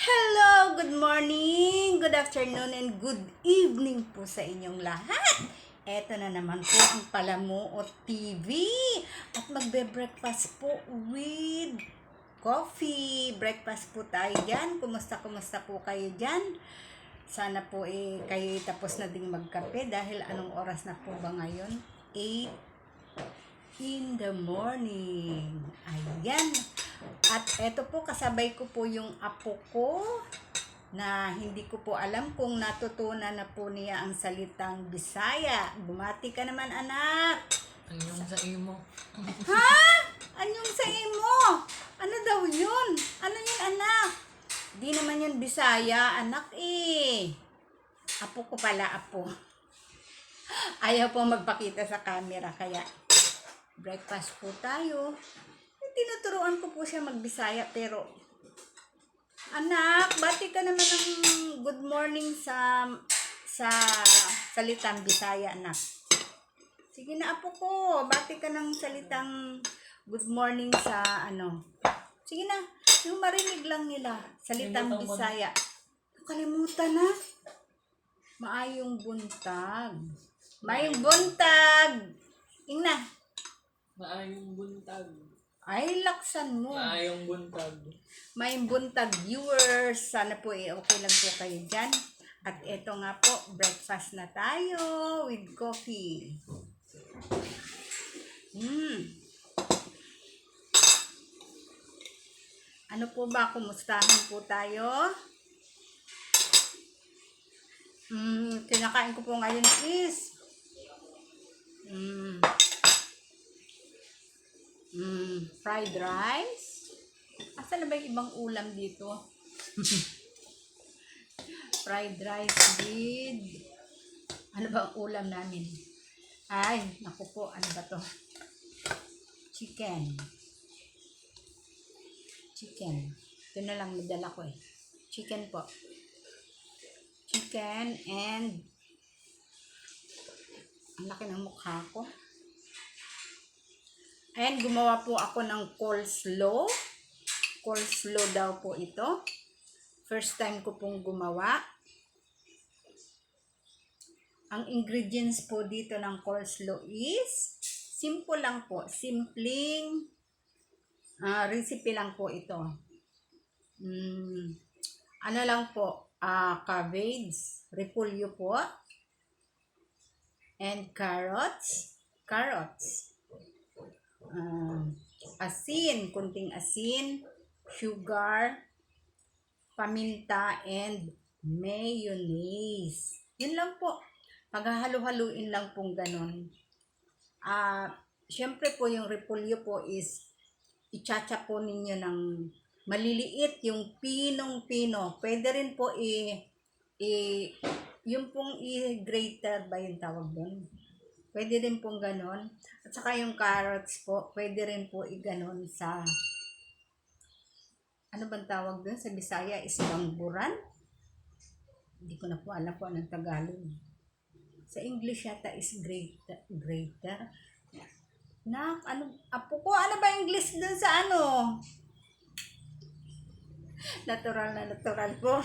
Hello! Good morning, good afternoon, and good evening po sa inyong lahat. Eto na naman po ang Palamuot TV. At magbe-breakfast po with coffee. Breakfast po tayo dyan. Kumusta, kumusta po kayo dyan? Sana po eh, kayo tapos na ding magkape dahil anong oras na po ba ngayon? 8 in the morning. Ayan. At eto po, kasabay ko po yung apo ko na hindi ko po alam kung natutunan na po niya ang salitang Bisaya. Bumati ka naman, anak. Anyong sa imo. Ha? Anyong sa imo? Ano daw yun? Ano yun, anak? Di naman yun Bisaya, anak eh. Apo ko pala, apo. Ayaw po magpakita sa camera, kaya breakfast po tayo. Tinuturuan ko po siya magbisaya, pero Anak, bati ka naman ng good morning sa sa salitang Bisaya, anak. Sige na, apo ko. Bati ka ng salitang good morning sa ano. Sige na. Yung marinig lang nila. Salitang Kalimutan. Bisaya. Kalimutan na. Maayong buntag. Maayong buntag. Ingna. Maayong buntag. Ay, laksan mo. Maayong buntag. Maayong buntag viewers. Sana po eh, okay lang po kayo dyan. At eto nga po, breakfast na tayo with coffee. Hmm. Ano po ba? Kumustahan po tayo? Hmm, kinakain ko po ngayon is hmm, fried rice. Asa na ba yung ibang ulam dito? fried rice with ano ba ang ulam namin? Ay, naku po, ano ba to? Chicken. Chicken. Ito na lang nadala ko eh. Chicken po. Chicken and ang laki ng mukha ko. Ayan, gumawa po ako ng coleslaw. Coleslaw daw po ito. First time ko pong gumawa. Ang ingredients po dito ng coleslaw is simple lang po. Simpleng ah, recipe lang po ito. Mm, ano lang po, ah cabbage, repolyo po, and carrots, carrots, ah, asin, kunting asin, sugar, paminta, and mayonnaise. Yun lang po. Paghahalo-haluin lang pong ganon. Ah, syempre po yung repolyo po is ichacha po ninyo ng maliliit yung pinong-pino. Pwede rin po i, i yung pong i-grater ba yung tawag doon? Pwede rin pong ganon. At saka yung carrots po, pwede rin po i-ganon sa ano bang tawag doon sa Bisaya is bangburan? Hindi ko na po alam po anong Tagalog. Sa English yata is grater. grater. Nak, ano, apo ko, ano ba English dun sa ano? Natural na natural po.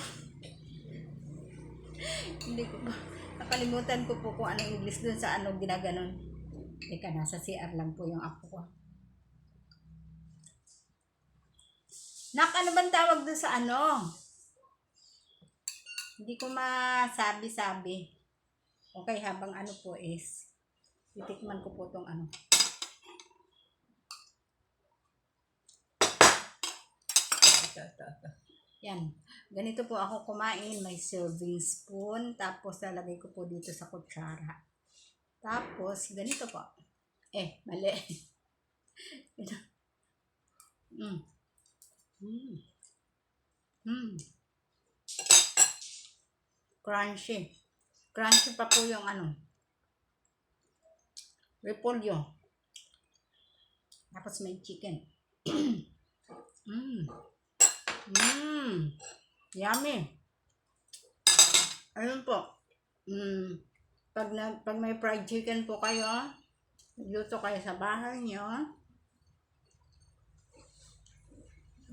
Hindi ko pa, nakalimutan ko po kung ano English dun sa ano ginaganon. Teka, nasa CR lang po yung apo ko. Nak, ano bang tawag dun sa ano? Hindi ko masabi-sabi. Okay, habang ano po is, titikman ko po tong ano. Yan. Ganito po ako kumain. May serving spoon. Tapos lalagay ko po dito sa kutsara. Tapos, ganito po. Eh, mali. Mm. Mm. Mm. Crunchy. Crunchy pa po yung ano. Repolyo. Tapos may chicken. mm. Mmm. Yummy. Ayun po. Mm. Pag, na, pag may fried chicken po kayo, luto kayo sa bahay nyo,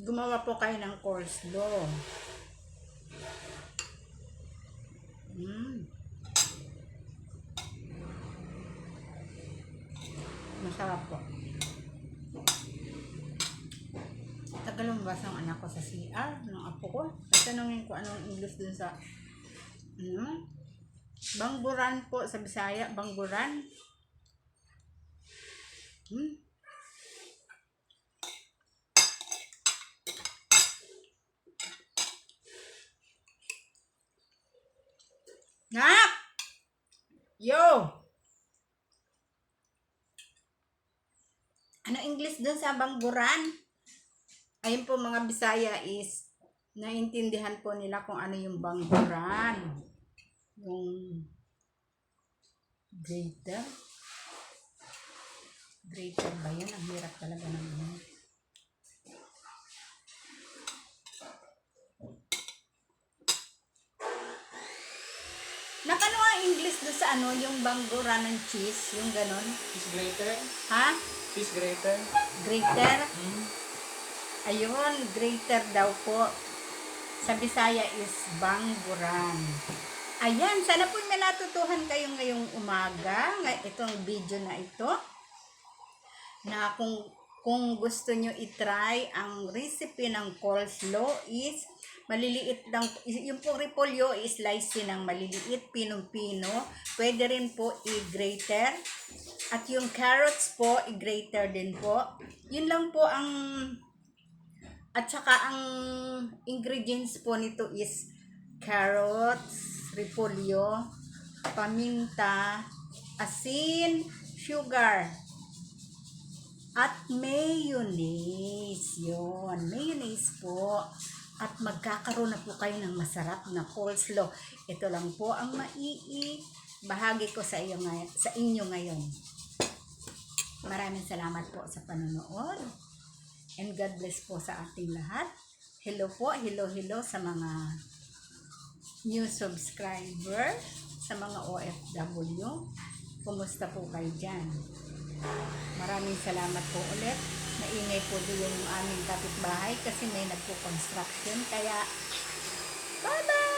gumawa po kayo ng coleslaw. Mm. Masarap po. Lumabas ng anak ko sa CR, ng apo ko. Tatanungin ko anong English dun sa, ano? Bangburan po sa Bisaya, Bangburan. Hmm. Nak! Yo! Ano English dun sa Bangburan? Ayun po mga Bisaya is naintindihan po nila kung ano yung Bangburan. Yung greater. Greater ba yun? Ang hirap talaga ano. Nakano ang English doon sa ano, yung banggura ng cheese, yung ganon? Fish grater? Ha? Fish grater? Greater? Hmm? Ayun, greater daw po. Sa Bisaya is bangguran. Ayan, sana po may natutuhan kayo ngayong umaga, ng itong video na ito. Na kung kung gusto nyo itry ang recipe ng coleslaw is maliliit lang, yung pong repolyo i-slice ng maliliit, pinong-pino. Pwede rin po i-grater. At yung carrots po, i-grater din po. Yun lang po ang at saka ang ingredients po nito is carrots, repolyo, paminta, asin, sugar, at mayonnaise. Yun, mayonnaise po. At magkakaroon na po kayo ng masarap na coleslaw. Ito lang po ang maii bahagi ko sa sa inyo ngayon. Maraming salamat po sa panonood. And God bless po sa ating lahat. Hello po, hello, hello sa mga new subscriber, sa mga OFW. Kumusta po kayo dyan? Maraming salamat po ulit. Maingay po doon yung aming kapitbahay kasi may nagpo-construction. Kaya, bye-bye!